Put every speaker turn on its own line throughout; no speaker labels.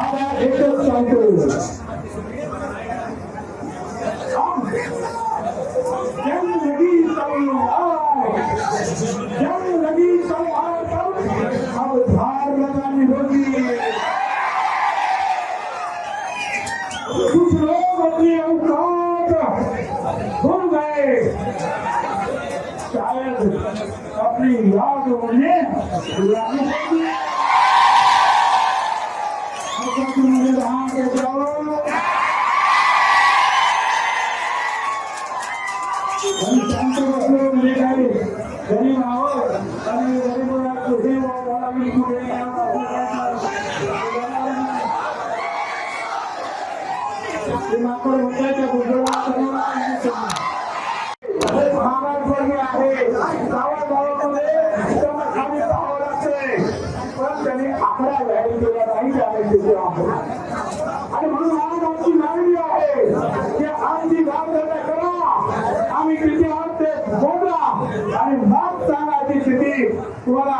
आता एकच सांगतो कुछ लोग अपनी भूल गए शायद अपनी याद उन्हें होगी अगर तुमने वहां पे जाओ आणि शांत बसलो म्हणजे आहे पण त्यांनी आकडा व्यायाम केला नाही आहे आणि म्हणून आज आमची मागणी आहे की आमची गावधर्म करा आम्ही किती आहोत ते बोला आणि मग सांगायची स्थिती तुम्हाला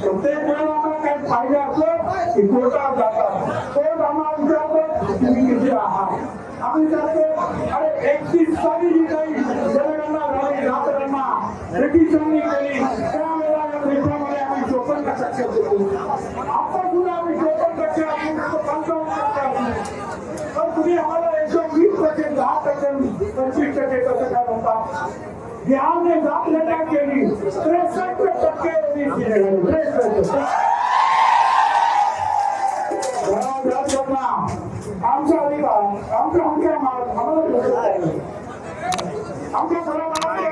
प्रत्येक वेळेला आम्हाला काही पाहिजे असलं की कोर्टात जातात कोर्ट आम्हाला विचारतो तुम्ही किती आहात आम्ही सांगतो अरे एकतीस पंचवीस टक्के कसं काय म्हणता बिहारने जात लढा केली त्रेसष्ट टक्के आमच्या अधिकार आमच्या आमच्या आम्हाला भेटत नाही. आमच्या घरामध्ये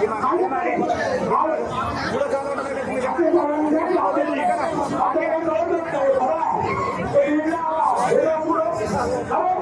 Come on.